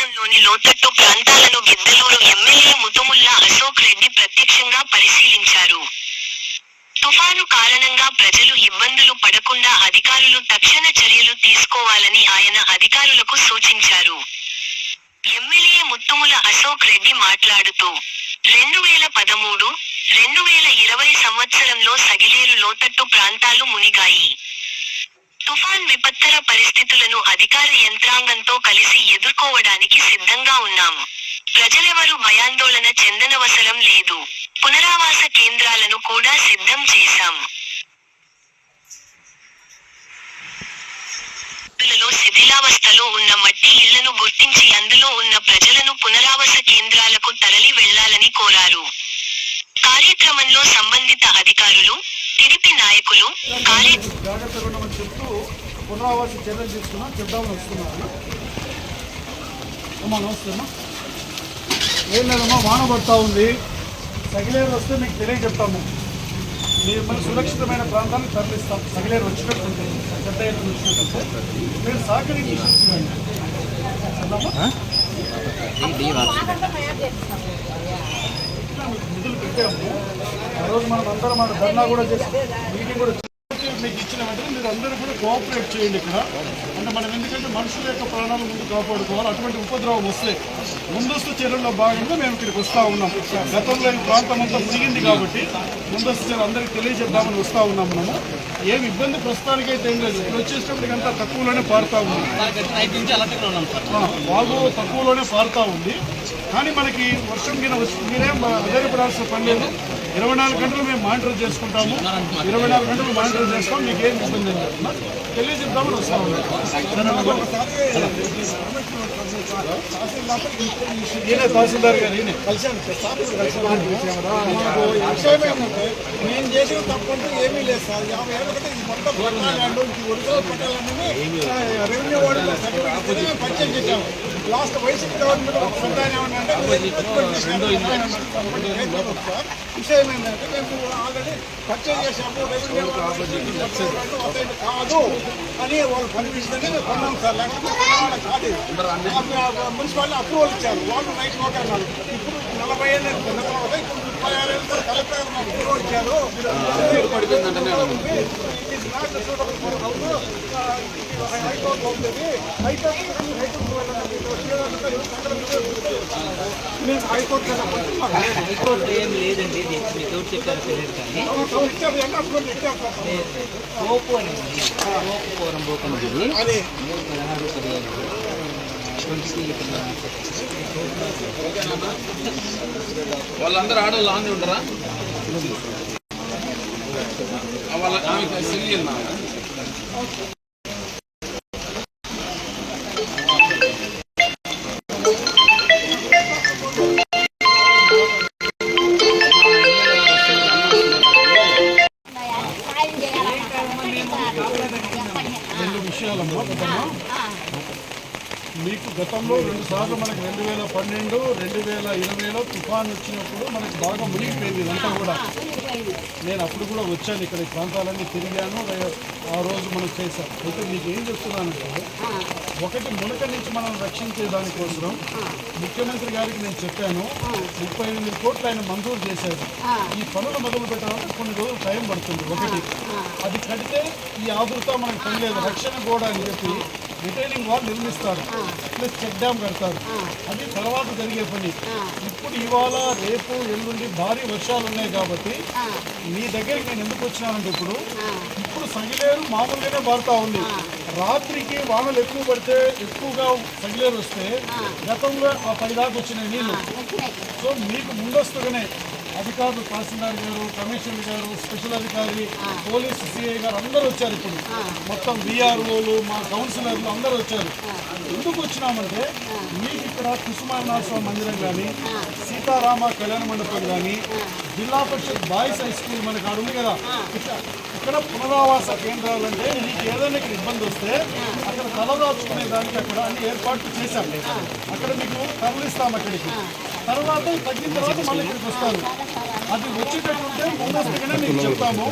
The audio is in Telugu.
మండలంలోని లోతట్టు ప్రాంతాలను గిద్దలూరు ఎమ్మెల్యే ముతుముల్లా అశోక్ రెడ్డి ప్రత్యక్షంగా పరిశీలించారు. తుఫాను కారణంగా ప్రజలు ఇబ్బందులు పడకుండా అధికారులు తక్షణ చర్యలు తీసుకోవాలని ఆయన అధికారులకు సూచించారు. ఎమ్మెల్యే ముత్తుముల అశోక్ రెడ్డి మాట్లాడుతూ రెండు వేల పదమూడు రెండు వేల ఇరవై సంవత్సరంలో సగిలేరు లోతట్టు ప్రాంతాలు మునిగాయి. తుఫాన్ విపత్తర పరిస్థితులను అధికార యంత్రాంగంతో కలిసి ఎదుర్కోవడానికి సిద్ధంగా ఉన్నాం ప్రజలెవరూ భయాందోళన చెందనవసరం లేదు. పునరావాస కేంద్రాలను కూడా సిద్ధం చేశాం శిథిలావస్థలో ఉన్న మట్టి ఇళ్ళను గుర్తించి అందులో ఉన్న ప్రజలను పునరావాస కేంద్రాలకు తరలి వెళ్ళాలని కోరారు. కార్యక్రమంలో సంబంధిత అధికారులు టిడిపి నాయకులు జాగ్రత్తగా ఉండమని చెప్తూ పునరావాస చర్యలు తీసుకున్నాం చెప్దామని వస్తున్నాను. అమ్మా నమస్తే అమ్మా. ఏం లేదమ్మా వాన పడతా ఉంది. సగిలేరు వస్తే మీకు తెలియజెప్తాము. మీరు మన సురక్షితమైన ప్రాంతానికి తరలిస్తాం. సగిలేరు వచ్చినట్టుంటే పెద్ద వచ్చినట్టుంటే మీరు సహకరించి సరేనమ్మా? నిధులు పెట్టాము. ఆ రోజు మనం అందరం మన ధర్నా కూడా చేసి మీటింగ్ కూడా మీకు ఇచ్చిన వెంటనే మీరు అందరూ కూడా కోఆపరేట్ చేయండి ఇక్కడ. అంటే మనం ఎందుకంటే మనుషుల యొక్క ప్రాణాలు ముందు కాపాడుకోవాలి అటువంటి ఉపద్రవం వస్తే ముందస్తు చర్యల్లో భాగంగా మేము ఇక్కడికి వస్తూ ఉన్నాం. గతంలో ఈ ప్రాంతం అంతా మునిగింది కాబట్టి ముందస్తు చర్యలు అందరికీ తెలియజేద్దామని వస్తూ ఉన్నాం మనము ఏమి ఇబ్బంది ప్రస్తుతానికైతే ఏం లేదు. ఇక్కడ వచ్చేటప్పటికి అంతా తక్కువలోనే పారుతూ ఉంది. బాగు తక్కువలోనే పారుతా ఉంది. కానీ మనకి వర్షం కింద వచ్చి మీరేం ఆధారపడాల్సిన పని లేదు. ఇరవై నాలుగు గంటలు మేము మానిటర్ చేసుకుంటాము. ఇరవై నాలుగు గంటలు మానిటర్ చేస్తాం. మీకు ఏం ఇబ్బంది లేదు తెలియజెప్తామని వస్తాము ఈయనే తహసీల్దార్ గారు ఈయనే. నేను చేసిన తప్పంటూ ఏమీ లేదు సార్. యాభై ఏళ్ళ క్రితం ఇది మొత్తం పట్టాలండు ఈ ఒరిజినల్ పట్టాలన్నీ రెవెన్యూ వాడు సర్టిఫికేట్ పర్చేజ్ చేశాము. Last YCP government. విషయం ఏంటంటే మేము ఆల్రెడీ పర్చేజ్ చేసాము కాదు అని వాళ్ళు కనిపిస్తేనే మేము కొన్నాం సార్. లేకపోతే కాదు. మున్సిపాలిటీ అప్రూవల్ ఇచ్చారు. వాళ్ళు రైతు ఓకే అన్నారు. ఇప్పుడు నలభై ఏళ్ళు ఎత్తుకున్న తర్వాత ఇప్పుడు ముప్పై ఆరు ఏళ్ళు సార్. కలెక్టర్ మాకు అప్రూవల్ ఇచ్చారు. not suitable for house. ఆ, ఇది. హైకోర్టులో ఉంటుంది. హైకోర్టు కానీ హైకోర్టు వెళ్ళండి. ఇది వచ్చేదంతా ఇది సంకలం మీద మేము హైకోర్టు ఏం లేదండి మీకు చెప్పారు తెలియదు కానీ. కోపు అని ఉంది. కోపు పూరం పోతుంది ఇది అది. పదహారు పదిహేను. వాళ్ళందరూ ఆడవాళ్ళు ఆంది ఉండరా? వాళ్ళ ఆమె సిలియన్ మీకు గతంలో రెండు సార్లు మనకి రెండు వేల పన్నెండు రెండు వేల ఇరవైలో తుఫాన్ వచ్చినప్పుడు మనకి బాగా మునిగిపోయింది ఇదంతా కూడా. నేను అప్పుడు కూడా వచ్చాను ఇక్కడ ఈ ప్రాంతాలన్నీ తిరిగాను ఆ రోజు మనం చేశాం. అయితే మీకు ఏం చెప్తున్నానంటే ఒకటి మునక నుంచి మనం రక్షించే దానికోసం ముఖ్యమంత్రి గారికి నేను చెప్పాను ముప్పై ఎనిమిది కోట్లు ఆయన మంజూరు చేశారు. ఈ పనులు మొదలు పెట్టాలంటే కొన్ని రోజులు టైం పడుతుంది ఒకటి. అది కడితే ఈ ఆదుర్త మనకు పని లేదు రక్షణ గోడ అని చెప్పి రిటైలింగ్ వాల్ నిర్మిస్తారు. ప్లస్ చెక్ డ్యామ్ కడతారు. అది తర్వాత జరిగే పని. ఇప్పుడు ఇవాళ రేపు ఎల్లుండి భారీ వర్షాలు ఉన్నాయి కాబట్టి మీ దగ్గరికి నేను ఎందుకు వచ్చినానంటే ఇప్పుడు ఇప్పుడు సగిలేరు మామూలుగానే పారుతా ఉంది. రాత్రికి వానలు ఎక్కువ పడితే ఎక్కువగా సగిలేరు వస్తే గతంలో ఆ పది దాకా వచ్చినాయి నీళ్ళు. సో మీకు ముందస్తుగానే అధికారులు తహసీల్దార్ గారు కమిషనర్ గారు స్పెషల్ అధికారి పోలీస్ సిఐ గారు అందరూ వచ్చారు ఇప్పుడు. మొత్తం విఆర్ఓలు మా కౌన్సిలర్లు అందరూ వచ్చారు. ఎందుకు వచ్చినామంటే మీకు ఇక్కడ కుసుమానాశ్వర మందిరం కానీ సీతారామ కళ్యాణ మండపం కానీ జిల్లా పరిషత్ బాయ్స్ హై స్కూల్ మనకి అడుగు కదా. ఇక్కడ- ఇక్కడ పునరావాస కేంద్రాలు అంటే మీకు ఏదైనా ఇక్కడ ఇబ్బంది వస్తే అక్కడ తలదాచుకునే దానికి అక్కడ అన్ని ఏర్పాట్లు చేశాం అక్కడ మీకు తరలిస్తాం అక్కడికి. తర్వాత తగ్గిన తర్వాత మళ్ళీ ఇక్కడికి వస్తాను అది వచ్చేటట్టుంటే ముందస్తుగానే మీకు చెప్తాము.